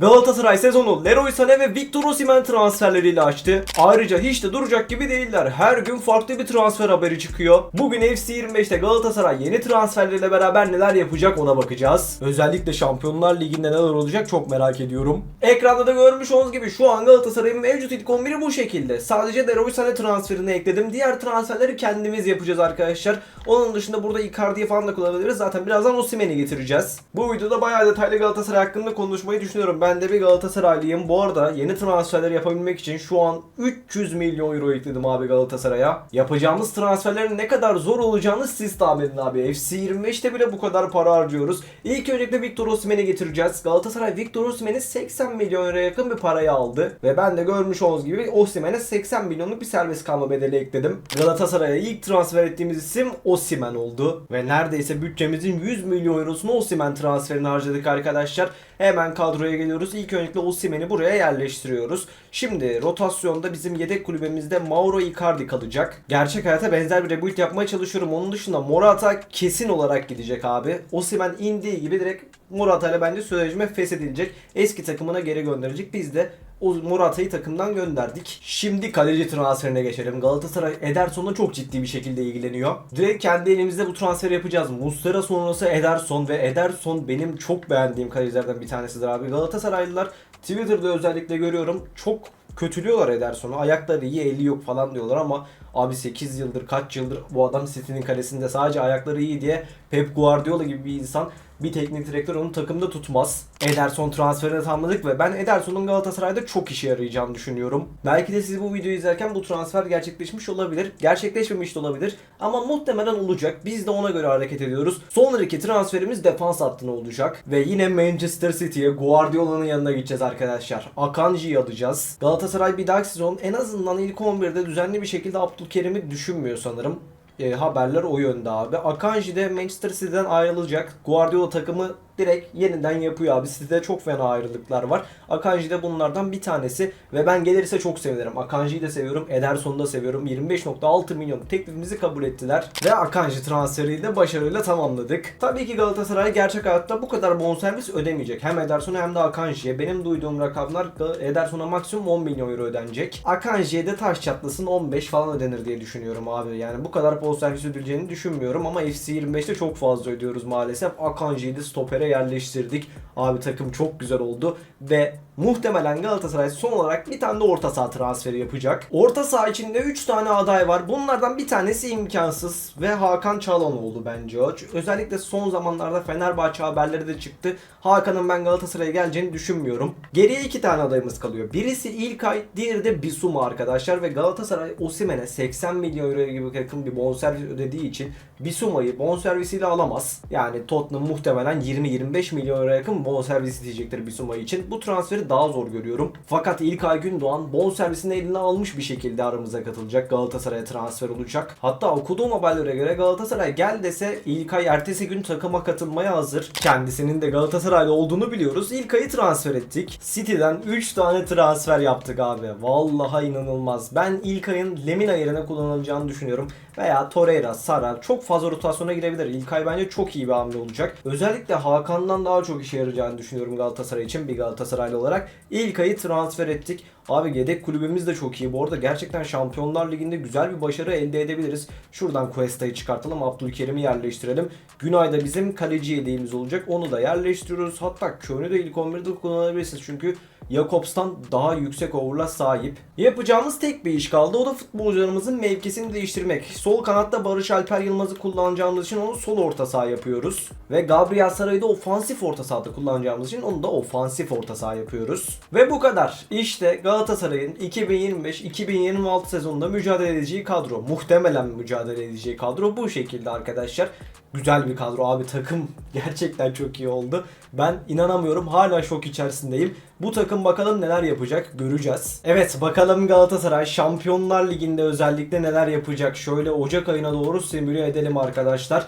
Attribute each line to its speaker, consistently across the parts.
Speaker 1: Galatasaray sezonu Leroy Sané ve Victor Osimhen transferleriyle açtı. Ayrıca hiç de duracak gibi değiller. Her gün farklı bir transfer haberi çıkıyor. Bugün FC25'te Galatasaray yeni transferleriyle beraber neler yapacak ona bakacağız. Özellikle Şampiyonlar Ligi'nde neler olacak çok merak ediyorum. Ekranda da görmüş olduğunuz gibi şu an Galatasaray'ın mevcut ilk 11'i bu şekilde. Sadece Leroy Sané transferini ekledim. Diğer transferleri kendimiz yapacağız arkadaşlar. Onun dışında burada Icardi'yi falan da kullanabiliriz. Zaten birazdan Osimhen'i getireceğiz. Bu videoda bayağı detaylı Galatasaray hakkında konuşmayı düşünüyorum. Ben de bir Galatasaraylıyım. Bu arada yeni transferleri yapabilmek için şu an 300 milyon euro ekledim abi Galatasaray'a. Yapacağımız transferlerin ne kadar zor olacağını siz tahmin edin abi. FC25'te bile bu kadar para harcıyoruz. İlk öncelikle Victor Osimhen'i getireceğiz. Galatasaray Victor Osimhen'i 80 milyon euroya yakın bir paraya aldı. Ve ben de görmüş olduğunuz gibi Osimhen'e 80 milyonluk bir serbest kalma bedeli ekledim. Galatasaray'a ilk transfer ettiğimiz isim Osimhen oldu. Ve neredeyse bütçemizin 100 milyon eurosunu Osimhen transferine harcadık arkadaşlar. Hemen kadroya geliyoruz. İlk öncelikle Osimhen'i buraya yerleştiriyoruz. Şimdi rotasyonda bizim yedek kulübemizde Mauro Icardi kalacak. Gerçek hayata benzer bir rebuild yapmaya çalışıyorum. Onun dışında Morata kesin olarak gidecek abi. Osimhen indiği gibi direkt Morata ile bence sözleşme feshedilecek. Eski takımına geri gönderecek. Biz de Morata'yı takımdan gönderdik. Şimdi kaleci transferine geçelim. Galatasaray Ederson'la çok ciddi bir şekilde ilgileniyor. Direkt kendi elimizde bu transferi yapacağız. Muslera sonrası Ederson ve Ederson benim çok beğendiğim kalecilerden bir tanesidir abi. Galatasaraylılar Twitter'da özellikle görüyorum çok kötülüyorlar Ederson'u. Ayakları iyi, eli yok falan diyorlar ama abi 8 yıldır, kaç yıldır bu adam City'nin kalesinde sadece ayakları iyi diye Pep Guardiola gibi bir insan bir teknik direktör onu takımda tutmaz. Ederson transferini tamamladık ve ben Ederson'un Galatasaray'da çok işe yarayacağını düşünüyorum. Belki de siz bu videoyu izlerken bu transfer gerçekleşmiş olabilir, gerçekleşmemiş de olabilir ama muhtemelen olacak. Biz de ona göre hareket ediyoruz. Sonraki transferimiz defans hattına olacak ve yine Manchester City'ye Guardiola'nın yanına gideceğiz arkadaşlar. Akanji'yi alacağız. Galatasaray bir dahaki sezon en azından ilk 11'de düzenli bir şekilde Abdülkerim'i düşünmüyor sanırım e, haberler o yönde abi. Akanji de Manchester City'den ayrılacak. Guardiola takımı direkt yeniden yapıyor abi. City'de çok fena ayrılıklar var. Akanji de bunlardan bir tanesi ve ben gelirse çok sevinirim. Akanji'yi de seviyorum. Ederson'u da seviyorum. 25.6 milyon teklifimizi kabul ettiler ve Akanji transferiyle de başarıyla tamamladık. Tabii ki Galatasaray gerçek hayatta bu kadar bonservis ödemeyecek. Hem Ederson'a hem de Akanji'ye. Benim duyduğum rakamlar Ederson'a maksimum 10 milyon euro ödenecek. Akanji'ye de taş çatlasın 15 falan ödenir diye düşünüyorum abi. Yani bu kadar bonservis ödeyeceğini düşünmüyorum ama FC25'te çok fazla ödüyoruz maalesef. Akanji'yi de stopere yerleştirdik. Abi takım çok güzel oldu ve muhtemelen Galatasaray son olarak bir tane de orta saha transferi yapacak. Orta saha içinde 3 tane aday var. Bunlardan bir tanesi imkansız ve Hakan Çalhanoğlu bence o. Özellikle son zamanlarda Fenerbahçe haberleri de çıktı. Hakan'ın ben Galatasaray'a geleceğini düşünmüyorum. Geriye iki tane adayımız kalıyor. Birisi İlkay, diğeri de Bisuma arkadaşlar ve Galatasaray Osimhen'e 80 milyon euro gibi yakın bir bonservis ödediği için Bisuma'yı bonservisiyle alamaz. Yani Tottenham muhtemelen 20-25 milyon euro yakın bonservis isteyecektir Bisuma için. Bu transferi daha zor görüyorum. Fakat İlkay Gündoğan bonservisini eline almış bir şekilde aramıza katılacak. Galatasaray'a transfer olacak. Hatta okuduğum haberlere göre Galatasaray gel dese İlkay ertesi gün takıma katılmaya hazır. Kendisinin de Galatasaraylı olduğunu biliyoruz. İlkay'ı transfer ettik. City'den 3 tane transfer yaptık abi. Vallahi inanılmaz. Ben İlkay'ın Lemina yerine kullanılacağını düşünüyorum. Veya Torreira, Sara çok fazla rotasyona girebilir. İlkay bence çok iyi bir hamle olacak. Özellikle Hakan'dan daha çok işe yarayacağını düşünüyorum Galatasaray için bir Galatasaraylı olarak. İlkay'ı transfer ettik. Abi yedek kulübümüz de çok iyi. Bu arada gerçekten Şampiyonlar Ligi'nde güzel bir başarı elde edebiliriz. Şuradan Cuesta'yı çıkartalım. Abdülkerim'i yerleştirelim. Günay'da bizim kaleci yedeğimiz olacak. Onu da yerleştiriyoruz. Hatta Könü de ilk 11'de kullanabilirsiniz. Çünkü Jakobs'tan daha yüksek over'la sahip. Yapacağımız tek bir iş kaldı. O da futbolcularımızın mevkisini değiştirmek. Sol kanatta Barış Alper Yılmaz'ı kullanacağımız için onu sol orta saha yapıyoruz. Ve Gabriel Saray'ı da ofansif orta sahada kullanacağımız için onu da ofansif orta saha yapıyoruz. Ve bu kadar. İşte Galatasaray'ın 2025-2026 sezonunda mücadele edeceği kadro. Muhtemelen mücadele edeceği kadro bu şekilde arkadaşlar. Güzel bir kadro abi takım gerçekten çok iyi oldu. Ben inanamıyorum hala şok içerisindeyim. Bu takım bakalım neler yapacak göreceğiz. Evet bakalım Galatasaray Şampiyonlar Ligi'nde özellikle neler yapacak. Şöyle Ocak ayına doğru simüle edelim arkadaşlar.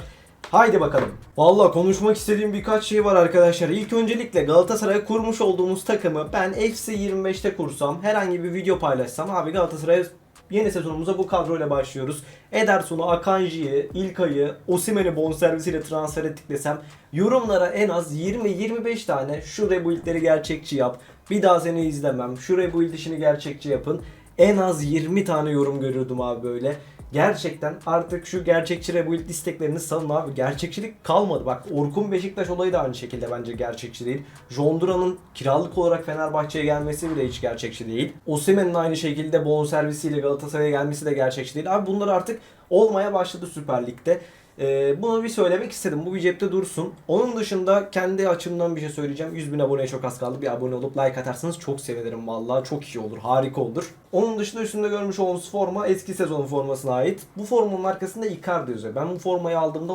Speaker 1: Haydi bakalım. Valla konuşmak istediğim birkaç şey var arkadaşlar. İlk öncelikle Galatasaray kurmuş olduğumuz takımı ben FC25'te kursam, herhangi bir video paylaşsam abi Galatasaray'a Yeni sezonumuza bu kadroyla başlıyoruz. Ederson'u, Akanji'yi, İlkay'ı, Osimhen'i bonservisiyle transfer ettik desem yorumlara en az 20-25 tane şu rebuildleri gerçekçi yap. Bir daha seni izlemem. Şu rebuild işini gerçekçi yapın. En az 20 tane yorum görürdüm abi böyle. Gerçekten artık şu gerçekçi rebuild isteklerini salın abi. Gerçekçilik kalmadı. Bak Orkun Beşiktaş olayı da aynı şekilde bence gerçekçi değil. Jondura'nın kiralık olarak Fenerbahçe'ye gelmesi bile hiç gerçekçi değil. Osimhen'in aynı şekilde bonservisiyle Galatasaray'a gelmesi de gerçekçi değil. Abi bunlar artık olmaya başladı Süper Lig'de. Ee, bunu bir söylemek istedim. Bu bir cepte dursun. Onun dışında kendi açımdan bir şey söyleyeceğim. 100 bin aboneye çok az kaldı. Bir abone olup like atarsanız çok sevinirim vallahi. Çok iyi olur. Harika olur. Onun dışında üstünde görmüş olduğunuz forma eski sezon formasına ait. Bu formanın arkasında Icardi yazıyor. Ben bu formayı aldığımda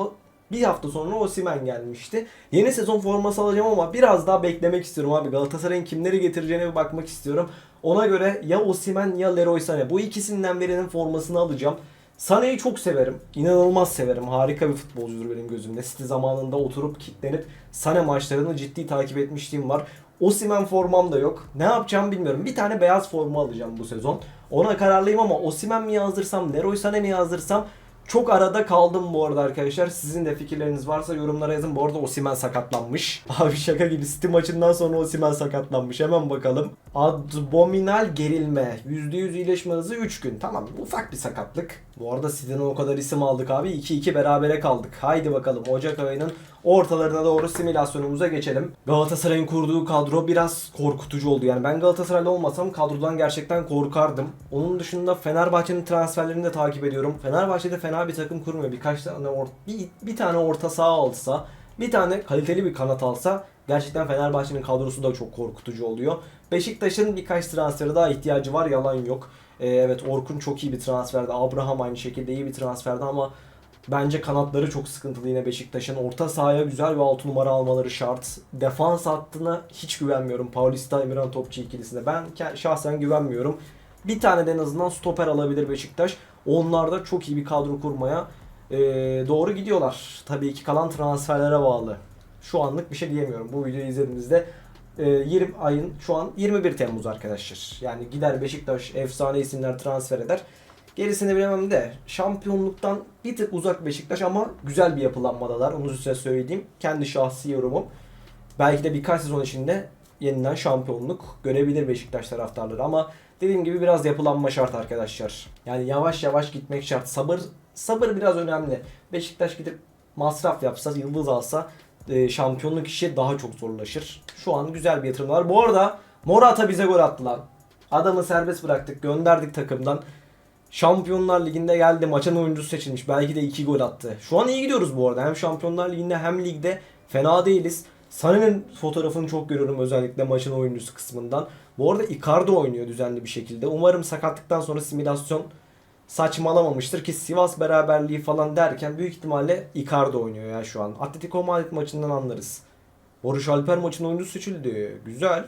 Speaker 1: bir hafta sonra Osimhen gelmişti. Yeni sezon forması alacağım ama biraz daha beklemek istiyorum abi. Galatasaray'ın kimleri getireceğine bir bakmak istiyorum. Ona göre ya Osimhen ya Leroy Sané. Bu ikisinden birinin formasını alacağım. Sané'yi çok severim. İnanılmaz severim. Harika bir futbolcudur benim gözümde. City zamanında oturup kitlenip Sané maçlarını ciddi takip etmişliğim var. Osimhen formam da yok. Ne yapacağım bilmiyorum. Bir tane beyaz forma alacağım bu sezon. Ona kararlıyım ama Osimhen mi yazdırsam, Leroy Sané mi yazdırsam çok arada kaldım bu arada arkadaşlar. Sizin de fikirleriniz varsa yorumlara yazın. Bu arada Osimhen sakatlanmış. Abi şaka gibi City maçından sonra Osimhen sakatlanmış. Hemen bakalım. Abdominal gerilme. %100 iyileşme hızı 3 gün. Tamam ufak bir sakatlık. Bu arada City'den o kadar isim aldık abi. 2-2 berabere kaldık. Haydi bakalım Ocak ayının ortalarına doğru simülasyonumuza geçelim. Galatasaray'ın kurduğu kadro biraz korkutucu oldu. Yani ben Galatasaraylı olmasam kadrodan gerçekten korkardım. Onun dışında Fenerbahçe'nin transferlerini de takip ediyorum. Fenerbahçe'de fena bir takım kurmuyor. Birkaç tane or bir, bir tane orta saha alsa, bir tane kaliteli bir kanat alsa gerçekten Fenerbahçe'nin kadrosu da çok korkutucu oluyor. Beşiktaş'ın birkaç transferi daha ihtiyacı var yalan yok. Ee, evet Orkun çok iyi bir transferdi. Abraham aynı şekilde iyi bir transferdi ama Bence kanatları çok sıkıntılı yine Beşiktaş'ın. Orta sahaya güzel bir 6 numara almaları şart. Defans hattına hiç güvenmiyorum. Paulista Emirhan Topçu ikilisine. Ben şahsen güvenmiyorum. Bir tane de en azından stoper alabilir Beşiktaş. Onlar da çok iyi bir kadro kurmaya e, doğru gidiyorlar. Tabii ki kalan transferlere bağlı. Şu anlık bir şey diyemiyorum. Bu videoyu izlediğimizde e, 20 ayın şu an 21 Temmuz arkadaşlar. Yani gider Beşiktaş efsane isimler transfer eder. Gerisini bilemem de şampiyonluktan bir tık uzak Beşiktaş ama güzel bir yapılanmadalar. Onu size söyleyeyim. Kendi şahsi yorumum. Belki de birkaç sezon içinde yeniden şampiyonluk görebilir Beşiktaş taraftarları ama dediğim gibi biraz yapılanma şart arkadaşlar. Yani yavaş yavaş gitmek şart. Sabır sabır biraz önemli. Beşiktaş gidip masraf yapsa, yıldız alsa e, şampiyonluk işi daha çok zorlaşır. Şu an güzel bir yatırım var. Bu arada Morata bize gol attı lan. Adamı serbest bıraktık, gönderdik takımdan. Şampiyonlar Ligi'nde geldi maçın oyuncusu seçilmiş. Belki de 2 gol attı. Şu an iyi gidiyoruz bu arada. Hem Şampiyonlar Ligi'nde hem ligde fena değiliz. Sané'nin fotoğrafını çok görüyorum özellikle maçın oyuncusu kısmından. Bu arada Icardi oynuyor düzenli bir şekilde. Umarım sakatlıktan sonra simülasyon saçmalamamıştır ki Sivas beraberliği falan derken büyük ihtimalle Icardi oynuyor ya şu an. Atletico Madrid maçından anlarız. Barış Alper maçın oyuncusu seçildi. Güzel.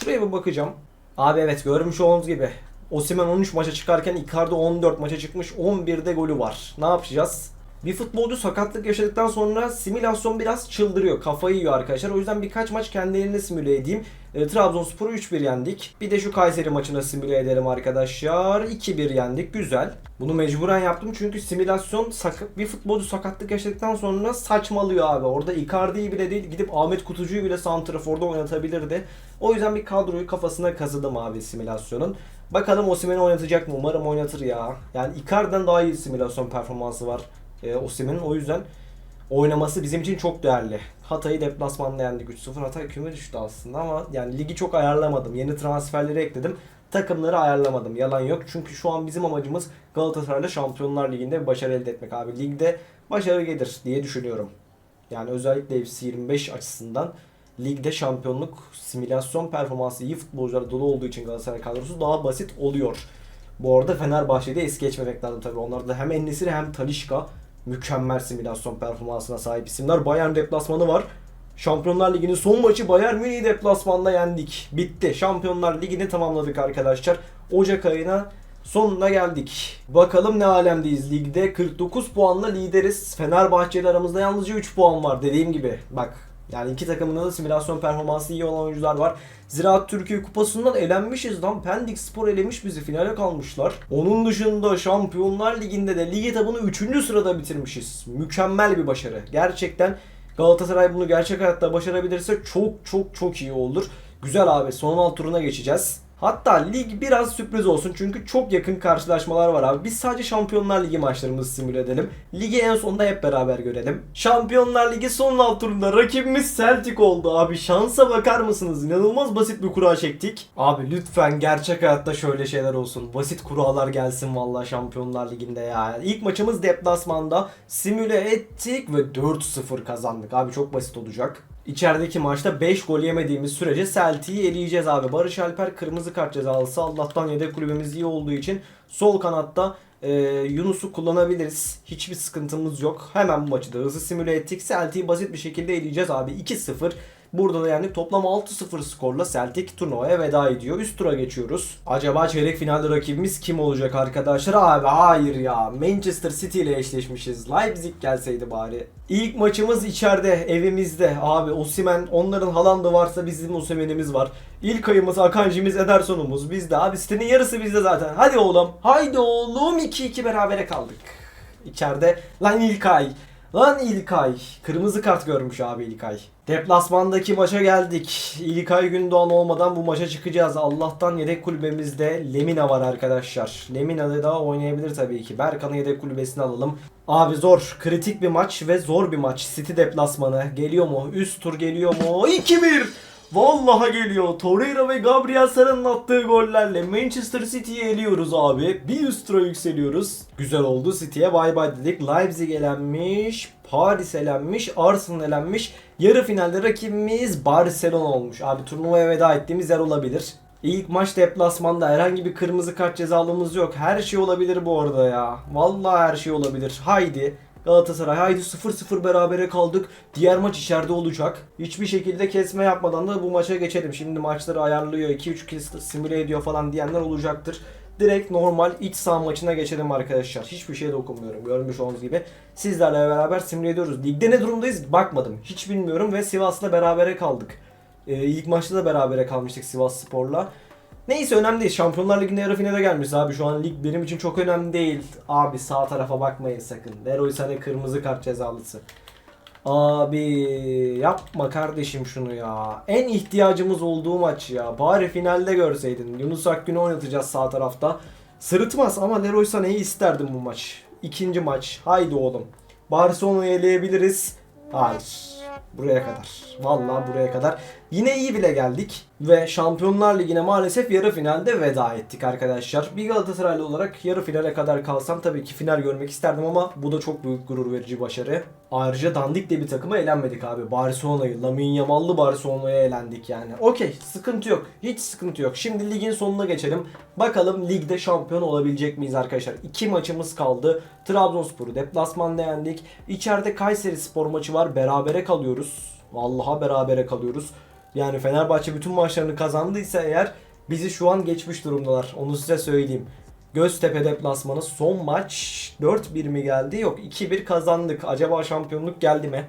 Speaker 1: Şuraya bir bakacağım. Abi evet görmüş olduğunuz gibi Osimhen 13 maça çıkarken Icardi 14 maça çıkmış. 11'de golü var. Ne yapacağız? Bir futbolcu sakatlık yaşadıktan sonra simülasyon biraz çıldırıyor. Kafayı yiyor arkadaşlar. O yüzden birkaç maç kendi elimde simüle edeyim. E, Trabzonspor'u 3-1 yendik. Bir de şu Kayseri maçına simüle edelim arkadaşlar. 2-1 yendik. Güzel. Bunu mecburen yaptım çünkü simülasyon sakat, bir futbolcu sakatlık yaşadıktan sonra saçmalıyor abi. Orada Icardi'yi bile değil gidip Ahmet Kutucu'yu bile santraforda oynatabilirdi. O yüzden bir kadroyu kafasına kazıdım abi simülasyonun. Bakalım Osimhen'i oynatacak mı? Umarım oynatır ya. Yani Icardi'den daha iyi simülasyon performansı var e, Osimhen'in. O yüzden oynaması bizim için çok değerli. Hatay'ı deplasmanda yendik 3-0. Hatay küme düştü aslında ama yani ligi çok ayarlamadım. Yeni transferleri ekledim. Takımları ayarlamadım. Yalan yok. Çünkü şu an bizim amacımız Galatasaray'la Şampiyonlar Ligi'nde bir başarı elde etmek abi. Ligde başarı gelir diye düşünüyorum. Yani özellikle FC 25 açısından ligde şampiyonluk simülasyon performansı iyi futbolcular dolu olduğu için Galatasaray kadrosu daha basit oluyor. Bu arada Fenerbahçe'de es geçmemek lazım tabii. Onlarda hem Ennesiri hem Talişka mükemmel simülasyon performansına sahip isimler. Bayern deplasmanı var. Şampiyonlar Ligi'nin son maçı Bayern Münih deplasmanda yendik. Bitti. Şampiyonlar Ligi'ni tamamladık arkadaşlar. Ocak ayına sonuna geldik. Bakalım ne alemdeyiz ligde. 49 puanla lideriz. Fenerbahçe ile aramızda yalnızca 3 puan var dediğim gibi. Bak Yani iki takımında da simülasyon performansı iyi olan oyuncular var. Ziraat Türkiye Kupası'ndan elenmişiz lan. Pendik Spor elemiş bizi. Finale kalmışlar. Onun dışında Şampiyonlar Ligi'nde de lig etabını 3. sırada bitirmişiz. Mükemmel bir başarı. Gerçekten Galatasaray bunu gerçek hayatta başarabilirse çok çok çok iyi olur. Güzel abi. Son alt turuna geçeceğiz. Hatta lig biraz sürpriz olsun çünkü çok yakın karşılaşmalar var abi. Biz sadece Şampiyonlar Ligi maçlarımızı simüle edelim. Ligi en sonunda hep beraber görelim. Şampiyonlar Ligi son alt turunda rakibimiz Celtic oldu abi. Şansa bakar mısınız? İnanılmaz basit bir kura çektik. Abi lütfen gerçek hayatta şöyle şeyler olsun. Basit kurallar gelsin vallahi Şampiyonlar Ligi'nde ya. İlk maçımız deplasmanda simüle ettik ve 4-0 kazandık. Abi çok basit olacak. İçerideki maçta 5 gol yemediğimiz sürece Celtic'i eleyeceğiz abi. Barış Alper kırmızı kart cezalısı. Allah'tan yedek kulübemiz iyi olduğu için sol kanatta e, Yunus'u kullanabiliriz. Hiçbir sıkıntımız yok. Hemen bu maçı da hızlı simüle ettik. Celtic'i basit bir şekilde eleyeceğiz abi. 2-0. Burada da yani toplam 6-0 skorla Celtic turnuvaya veda ediyor. Üst tura geçiyoruz. Acaba çeyrek finalde rakibimiz kim olacak arkadaşlar? Abi hayır ya. Manchester City ile eşleşmişiz. Leipzig gelseydi bari. İlk maçımız içeride, evimizde. Abi Osimen, onların Haaland'ı varsa bizim Osimen'imiz var. İlk ayımız, Akanji'miz, Ederson'umuz bizde. Abi sitenin yarısı bizde zaten. Hadi oğlum. Haydi oğlum. 2-2 berabere kaldık. İçeride. Lan İlkay. Lan İlkay. Kırmızı kart görmüş abi İlkay. Deplasmandaki maça geldik. İlkay Gündoğan olmadan bu maça çıkacağız. Allah'tan yedek kulübemizde Lemina var arkadaşlar. Lemina da oynayabilir tabii ki. Berkan'ı yedek kulübesine alalım. Abi zor. Kritik bir maç ve zor bir maç. City deplasmanı. Geliyor mu? Üst tur geliyor mu? 2-1. Vallahi geliyor. Torreira ve Gabriel Sara'nın attığı gollerle Manchester City'yi eliyoruz abi. Bir üst tura yükseliyoruz. Güzel oldu. City'ye bay bay dedik. Leipzig elenmiş. Paris elenmiş. Arsenal elenmiş. Yarı finalde rakibimiz Barcelona olmuş. Abi turnuvaya veda ettiğimiz yer olabilir. İlk maç deplasmanda herhangi bir kırmızı kart cezalımız yok. Her şey olabilir bu arada ya. Vallahi her şey olabilir. Haydi. Galatasaray haydi 0-0 berabere kaldık. Diğer maç içeride olacak. Hiçbir şekilde kesme yapmadan da bu maça geçelim. Şimdi maçları ayarlıyor, 2-3 kez simüle ediyor falan diyenler olacaktır. Direkt normal iç saha maçına geçelim arkadaşlar. Hiçbir şeye dokunmuyorum. Görmüş olduğunuz gibi. Sizlerle beraber simüle ediyoruz. Ligde ne durumdayız bakmadım. Hiç bilmiyorum ve Sivas'la berabere kaldık. Ee, ilk maçta da berabere kalmıştık Sivas Spor'la. Neyse önemli değil. Şampiyonlar Ligi'nde yarı finale gelmiş abi. Şu an lig benim için çok önemli değil. Abi sağ tarafa bakmayın sakın. Leroy Sané kırmızı kart cezalısı. Abi yapma kardeşim şunu ya. En ihtiyacımız olduğu maç ya. Bari finalde görseydin. Yunus Akgün'ü oynatacağız sağ tarafta. Sırıtmaz ama Leroy Sané'yi isterdim bu maç. İkinci maç. Haydi oğlum. Barcelona'yı eleyebiliriz. Hayır. Buraya kadar. Vallahi buraya kadar. Yine iyi bile geldik. Ve Şampiyonlar Ligi'ne maalesef yarı finalde veda ettik arkadaşlar. Bir Galatasaraylı olarak yarı finale kadar kalsam tabii ki final görmek isterdim ama bu da çok büyük gurur verici başarı. Ayrıca dandik de bir takıma elenmedik abi. Barcelona'yı, Lamine Yamallı Barcelona'ya elendik yani. Okey, sıkıntı yok. Hiç sıkıntı yok. Şimdi ligin sonuna geçelim. Bakalım ligde şampiyon olabilecek miyiz arkadaşlar? İki maçımız kaldı. Trabzonspor'u deplasmanda yendik. İçeride Kayseri Spor maçı var. Berabere kalıyoruz. Vallahi berabere kalıyoruz. Yani Fenerbahçe bütün maçlarını kazandıysa eğer bizi şu an geçmiş durumdalar. Onu size söyleyeyim. Göztepe deplasmanı son maç 4-1 mi geldi? Yok 2-1 kazandık. Acaba şampiyonluk geldi mi?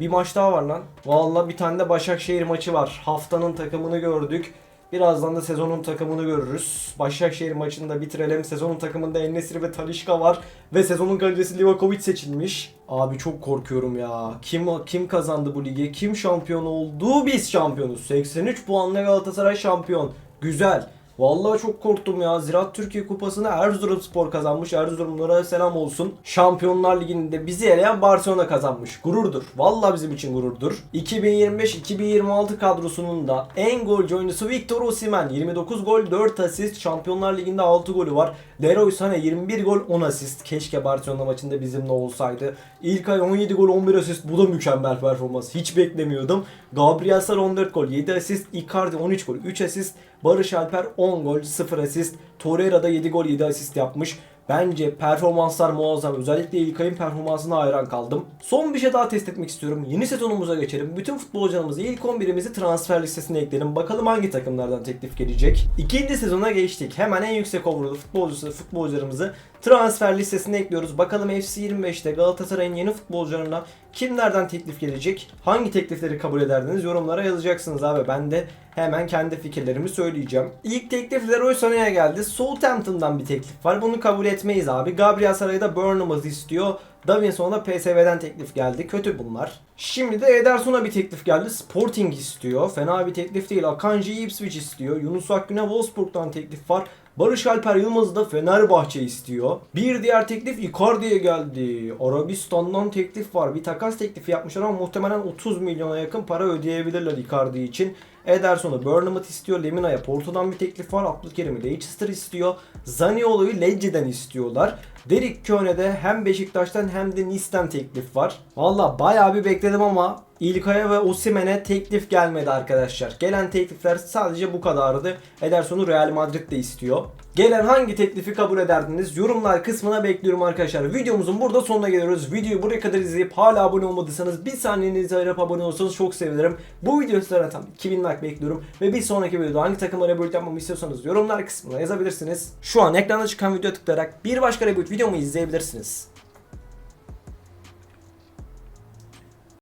Speaker 1: Bir maç daha var lan. Vallahi bir tane de Başakşehir maçı var. Haftanın takımını gördük. Birazdan da sezonun takımını görürüz. Başakşehir maçını da bitirelim. Sezonun takımında Enesiri ve Talişka var. Ve sezonun kalecisi Livakovic seçilmiş. Abi çok korkuyorum ya. Kim kim kazandı bu ligi? Kim şampiyon oldu? Biz şampiyonuz. 83 puanla Galatasaray şampiyon. Güzel. Vallahi çok korktum ya. Ziraat Türkiye Kupası'nı Erzurumspor kazanmış. Erzurumlara selam olsun. Şampiyonlar Ligi'nde bizi eleyen Barcelona kazanmış. Gururdur. Vallahi bizim için gururdur. 2025-2026 kadrosunun da en golcü oyuncusu Victor Osimhen. 29 gol, 4 asist. Şampiyonlar Ligi'nde 6 golü var. Leroy Sané 21 gol, 10 asist. Keşke Barcelona maçında bizimle olsaydı. İlkay 17 gol, 11 asist. Bu da mükemmel performans. Hiç beklemiyordum. Gabriel Sar 14 gol, 7 asist. Icardi 13 gol, 3 asist. Barış Alper 10 gol, 0 asist. Torreira da 7 gol, 7 asist yapmış. Bence performanslar muazzam. Özellikle İlkay'ın performansına hayran kaldım. Son bir şey daha test etmek istiyorum. Yeni sezonumuza geçelim. Bütün futbolcularımızı ilk 11'imizi transfer listesine ekleyelim. Bakalım hangi takımlardan teklif gelecek. İkinci sezona geçtik. Hemen en yüksek overall'lı futbolcusu, futbolcularımızı transfer listesine ekliyoruz. Bakalım FC25'te Galatasaray'ın yeni futbolcularına kimlerden teklif gelecek? Hangi teklifleri kabul ederdiniz? Yorumlara yazacaksınız abi. Ben de hemen kendi fikirlerimi söyleyeceğim. İlk teklif Leroy Sané'ye geldi. Southampton'dan bir teklif var. Bunu kabul etmeyiz abi. Gabriel Saray'da Burnham'ı istiyor. Davinson'a PSV'den teklif geldi. Kötü bunlar. Şimdi de Ederson'a bir teklif geldi. Sporting istiyor. Fena bir teklif değil. Akanji Ipswich istiyor. Yunus Akgün'e Wolfsburg'dan teklif var. Barış Alper Yılmaz da Fenerbahçe istiyor. Bir diğer teklif Icardi'ye geldi. Arabistan'dan teklif var. Bir takas teklifi yapmışlar ama muhtemelen 30 milyona yakın para ödeyebilirler Icardi için. Ederson'u Bournemouth istiyor. Lemina'ya Porto'dan bir teklif var. Abdülkerim'i Leicester istiyor. Zaniolo'yu Lecce'den istiyorlar. Derek Köhne'de hem Beşiktaş'tan hem de Nice'den teklif var. Valla bayağı bir bekledim ama İlkay'a ve Osimhen'e teklif gelmedi arkadaşlar. Gelen teklifler sadece bu kadardı. Ederson'u Real Madrid de istiyor. Gelen hangi teklifi kabul ederdiniz? Yorumlar kısmına bekliyorum arkadaşlar. Videomuzun burada sonuna geliyoruz. Videoyu buraya kadar izleyip hala abone olmadıysanız bir saniyenizi ayırıp abone olursanız çok sevinirim. Bu video sizlere tam 2000 like bekliyorum. Ve bir sonraki videoda hangi takımlara reboot yapmamı istiyorsanız yorumlar kısmına yazabilirsiniz. Şu an ekranda çıkan videoya tıklayarak bir başka reboot videomu izleyebilirsiniz.